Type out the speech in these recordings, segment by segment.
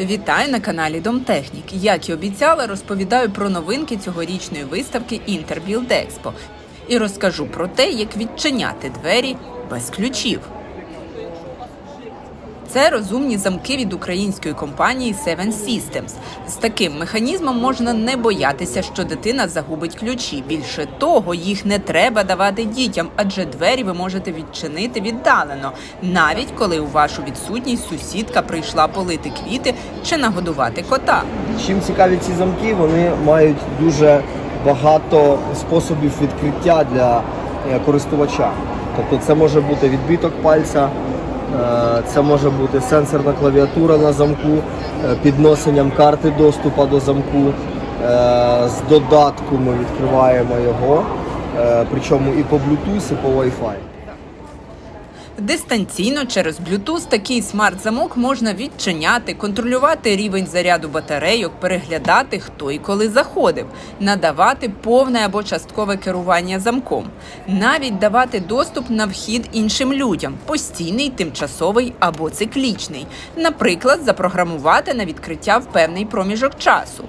Вітаю на каналі Домтехнік. Як і обіцяла, розповідаю про новинки цьогорічної виставки Інтербілдекспо і розкажу про те, як відчиняти двері без ключів. Це розумні замки від української компанії Seven Systems. З таким механізмом можна не боятися, що дитина загубить ключі. Більше того, їх не треба давати дітям, адже двері ви можете відчинити віддалено, навіть коли у вашу відсутність сусідка прийшла полити квіти чи нагодувати кота. Чим цікаві ці замки, вони мають дуже багато способів відкриття для е, користувача. Тобто це може бути відбиток пальця, це може бути сенсорна клавіатура на замку, е, підносенням карти доступу до замку. Е, З додатку ми відкриваємо його, е, причому і по Bluetooth, і по Wi-Fi. Дистанційно через Bluetooth такий смарт-замок можна відчиняти, контролювати рівень заряду батарейок, переглядати, хто і коли заходив, надавати повне або часткове керування замком, навіть давати доступ на вхід іншим людям, постійний, тимчасовий або циклічний, наприклад, запрограмувати на відкриття в певний проміжок часу.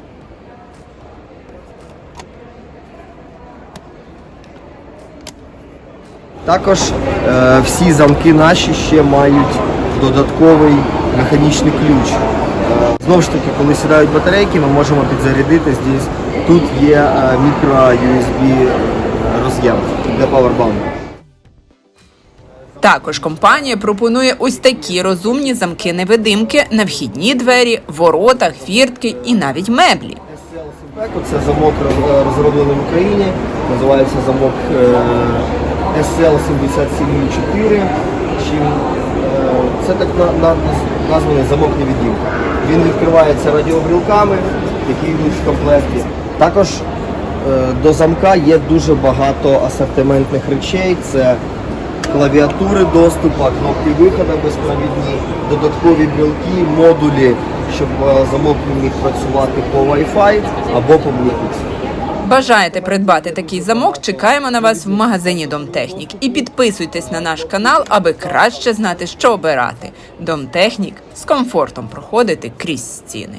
Також е, всі замки наші ще мають додатковий механічний ключ. Е, знову ж таки, коли сідають батарейки, ми можемо підзарядити здесь. Тут є е, мікро USB роз'єм для Powerbank. Також компанія пропонує ось такі розумні замки-невидимки на вхідні двері, воротах, фіртки і навіть меблі. Це замок розроблений в Україні, називається замок е, SL7704. Чим, е, Це так на- на- названий замок невидимка. Він відкривається радіобрілками, які йдуть в комплекті. Також е, до замка є дуже багато асортиментних речей. Це клавіатури доступу, кнопки виходу безпровідні, додаткові білки, модулі, щоб е, замок міг працювати по Wi-Fi або по Bluetooth. Бажаєте придбати такий замок? Чекаємо на вас в магазині Домтехнік. І підписуйтесь на наш канал, аби краще знати, що обирати. Домтехнік з комфортом проходити крізь стіни.